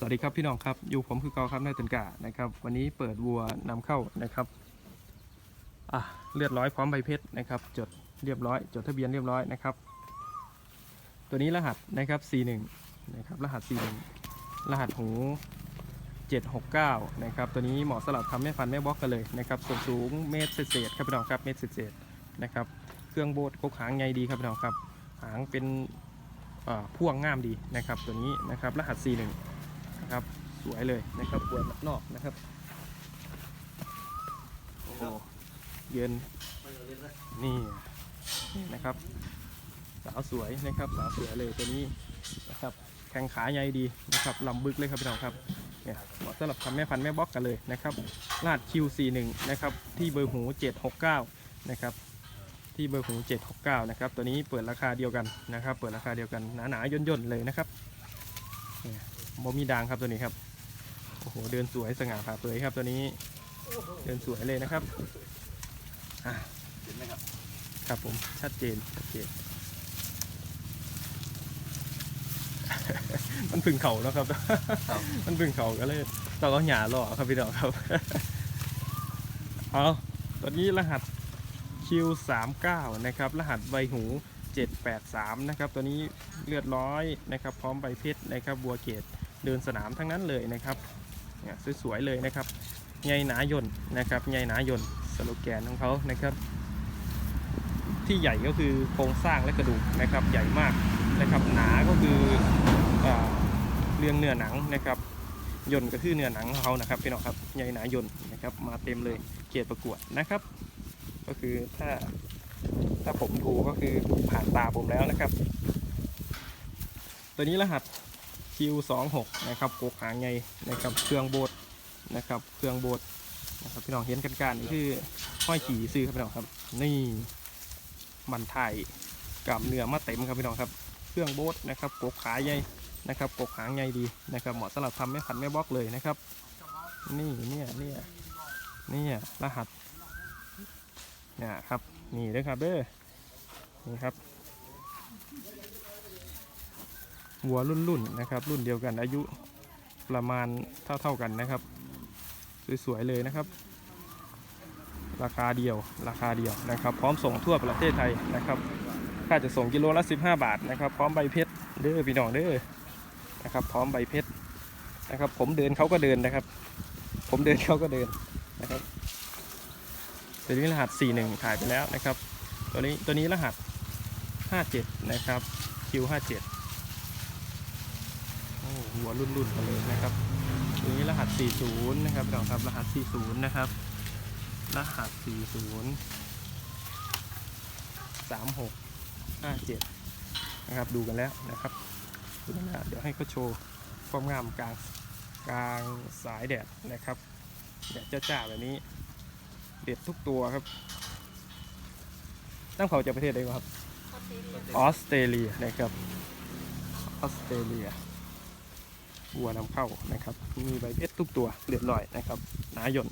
สวัสดีครับพี่น้องครับ อยู่ผมคือเกาครับนายตันกานะครับ วันนี้เปิดวัวนำเข้านะครับอะเลือดร้อยพร้อมใบเพชรนะครับ จดเรียบร้อย จดทะเบียนเรียบร้อยนะครับ ตัวนี้รหัสนะครับ C1 นะครับรหัส C1 รหัสหู 769นะครับตัวนี้เหมาะสำหรับทำแม่พันแม่บล็อกกันเลยนะครับส่วนสูงเมตรเศษครับพี่น้องครับเมตรเศษนะครับเครื่องโบดกกหางไงดีครับพี่น้องครับหางเป็นพ่วงง่ามดีนะครับ ตัวนี้นะครับรหัส C1 นะครับ สวยเลยนะครับบวนนอกนะครับโอ้เย็นนี่นี่นะครับ สาวสวยนะครับสาวสวยเลยตัวนี้นะครับแข้งขาใหญ่ดีนะครับลำบึกเลยครับพี่น้องครับเนี่ยเหมาะสำหรับทำแม่พันธุ์แม่บล็อกกันเลยนะครับลาด Q41 นะครับที่เบอร์หู 769 นะครับที่เบอร์หู 769 นะครับตัวนี้เปิดราคาเดียวกันนะครับ เปิดราคาเดียวกันหนาๆย่นๆเลยนะครับ โมมีดังครับตัวนี้ครับ โอ้โห เดินสวยสง่าผ่าเผยครับตัวนี้ เดินสวยเลยนะครับอะเห็นไหมครับ ครับผมชัดเจนชัดเจน มันพึ่งเข่าแล้วครับครับ มันพึ่งเข่าก็เลยต้องเอาหยาล่อครับพี่น้องครับ เอาตัวนี้รหัส Q39 นะครับ รหัสใบหู 783 นะครับ ตัวนี้เลือดร้อยนะครับ พร้อมใบเพชรนะครับ บัวเกต เดินสนามทั้งนั้นเลยนะครับเนี่ยสวยๆเลยนะครับใยหนายนนะครับใยหนายนสโลแกนของเขานะครับ ที่ใหญ่ก็คือโครงสร้างและกระดูกนะครับใหญ่มากนะครับหนาก็คืออเรื่องเนื้อหนังนะครับยน์ก็คือเนื้อหนังของเขานะครับพี่น้องครับใยหนายนนะครับมาเต็มเลยเกียรติประกวดนะครับ ก็คือถ้าถ้าผมดูก็คือผ่านตาผมแล้วนะครับ ตัวนี้รหัส Q26 นะครับกกหางไงนะครับเครื่องโบดนะครับเครื่องโบดนะครับพี่น้องเห็นกันการนี่คือห้อยขี่ซื้อครับพี่น้องครับ นี่มันไทยกับเนื้อมาเต็มครับพี่น้องครับ เครื่องโบดนะครับกกขาใหญ่นะครับกกหางใหญ่ดีนะครับเหมาะสำหรับทำแม่พันธุ์แม่บล็อกเลยนะครับ นี่เนี่ยเนี่ยเนี่ยรหัสเนี่ยครับนี่เด้อครับเด้อนี่ครับ วัวรุ่นรุ่นๆนะครับ รุ่นเดียวกันอายุประมาณเท่าๆกันนะครับ สวยๆเลยนะครับ ราคาเดียวราคาเดียวนะครับ พร้อมส่งทั่วประเทศไทยนะครับค่าจะส่งกิโลละ 15 บาทนะครับ พร้อมใบเพชรเด้อพี่น้องเด้อนะครับ พร้อมใบเพชรนะครับ ผมเดินเขาก็เดินนะครับ ผมเดินเขาก็เดินนะครับตัวนี้รหัส 41 ถ่ายไปแล้วนะครับ ตัวนี้ตัวนี้รหัส 57 นะครับ Q57 หัวรุ่นรุ่นๆกันเลยนะครับตัวนี้รหัส 40 นะครับพี่น้องครับรหัส 40 นะครับ รหัส 40 36 57 นะครับ ดูกันแล้วนะครับดูกันแล้วเดี๋ยวให้เขาโชว์ความงามกลางกลางสายแดดนะครับแดดจ้าๆแบบนี้ เด็ดทุกตัวครับน้ำเขาจากประเทศใดวะครับ ออสเตรเลียนะครับ ออสเตรเลีย วัวนำเข้านะครับ มีใบเพชรทุกตัวเรียบร้อยนะครับหนาหยน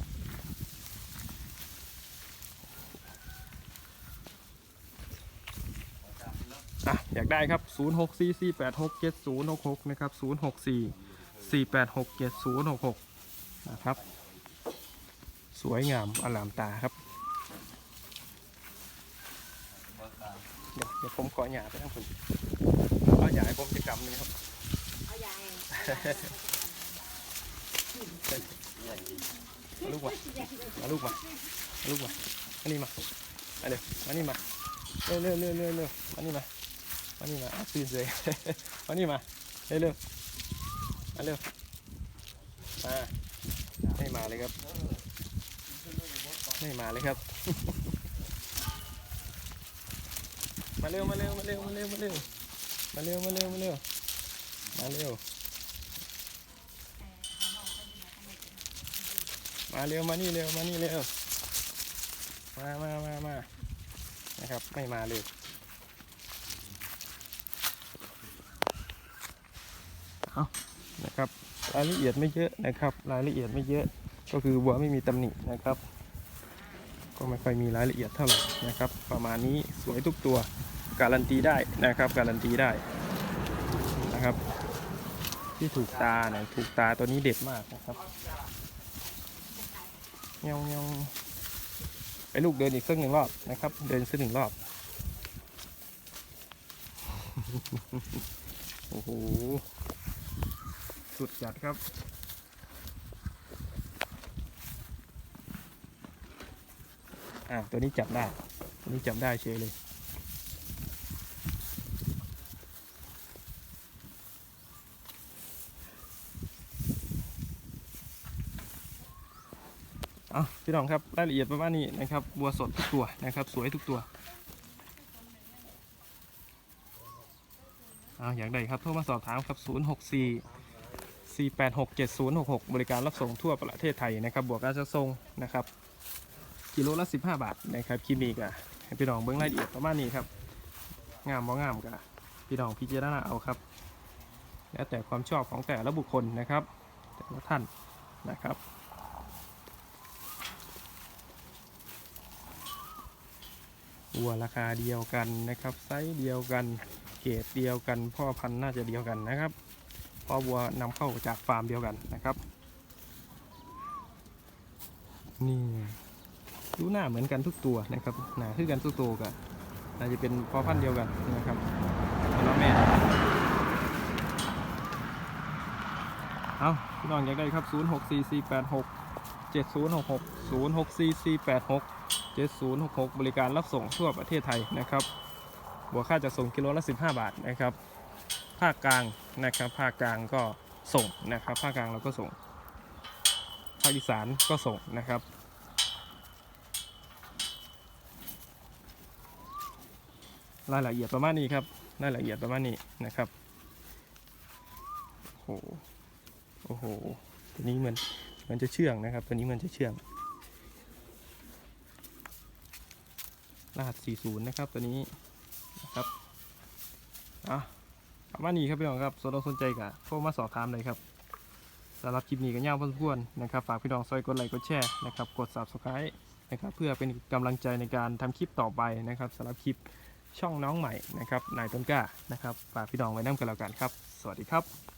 อะอยากได้ครับ 0 6 4 4 8 6 7 0 6 6 นะครับ 0 6 4 4 8 6 7 0 6 6 นะครับ สวยงามอลามตาครับ เดี๋ยวผมขอหยาไปทั้งคนเอาหยาให้ผมจะกำนึงครับ มาลูกมามาลูกมามาลูกมามานี่มามาเร็วมานี่มาเร็วเร็วเร็วเร็วเร็วมานี่มามานี่มาตื่นเลยมานี่มาเร็วเร็วมาเร็วมาไม่มาเลยครับไม่มาเลยครับมาเร็วมาเร็วมาเร็วมาเร็วมาเร็วมาเร็วมาเร็วมาเร็วมาเร็ว มาเร็วมานี่เร็วมานี่เร็วมามามามานะครับ ไม่มาเลยเอานะครับรายละเอียดไม่เยอะนะครับ รายละเอียดไม่เยอะ ก็คือวัวไม่มีตำหนินะครับ ก็ไม่ค่อยมีรายละเอียดเท่าไหร่นะครับ ประมาณนี้สวยทุกตัวการันตีได้นะครับ การันตีได้นะครับ ที่ถูกตาหน่อยถูกตาตัวนี้เด็ดมากนะครับ เงี้ยวเงี้ยวไปลูกเดินอีกสักหนึ่งรอบนะครับ เดินสักหนึ่งรอบ โอ้โห สุดจัดครับอะตัวนี้จับได้ตัวนี้จับได้เฉยเลย เอาพี่น้องครับรายละเอียดประมาณนี้นะครับบัวสดทุกตัวนะครับ สวยทุกตัวเอาอย่างใดครับโทรมาสอบถามครับ064 486 7066 บริการรับส่งทั่วประเทศไทยนะครับ บวกการจัดส่งนะครับ กิโลละ 15 บาทนะครับคลิปนี้ก็ให้พี่น้องเบิ้องรายละเอียดประมาณนี้ครับ งามบ่งามก็พี่น้องพิจารณาเอาครับ แล้วแต่ความชอบของแต่ละบุคคลนะครับ แต่ละท่านนะครับ วัวราคาเดียวกันนะครับ ไซส์เดียวกัน เกรดเดียวกัน พ่อพันธุ์น่าจะเดียวกันนะครับเพ่อวัวนำเข้าจากฟาร์มเดียวกันนะครับ นี่ดูหน้าเหมือนกันทุกตัวนะครับหน้าคือกันทุกตัวกันน่าจะเป็นพ่อพันธุ์เดียวกันนะครับแล้วแม่เอาพี่น้องอยากได้ครับ 0644867066 064486 7 0 6 6 บริการรับส่งทั่วประเทศไทยนะครับบัวค่าจะส่งกิโลละ 15 บาทนะครับ ภาคกลางนะครับ ภาคกลางก็ส่งนะครับ ภาคกลางเราก็ส่ง ภาคอีสานก็ส่งนะครับ รายละเอียดประมาณนี้ครับ รายละเอียดประมาณนี้นะครับ โอ้โห โอ้โห ตัวนี้เหมือนมันจะเชื่องนะครับ ตัวนี้มันจะเชื่อง รหัส 40 นะครับตัวนี้นะครับอะประมาณนี้ครับพี่น้องครับสนสนใจกับโทรมาสอบถามเลยครับสำหรับคลิปนี้ก็ยาวพอสมควรนะครับฝากพี่น้องซอยกดไลค์กดแชร์นะครับกด subscribe นะครับเพื่อเป็นกำลังใจในการทำคลิปต่อไปนะครับสำหรับคลิปช่องน้องใหม่นะครับนายต้นกล้านะครับฝากพี่น้องไว้น้ำกันแล้วกันครับ สวัสดีครับ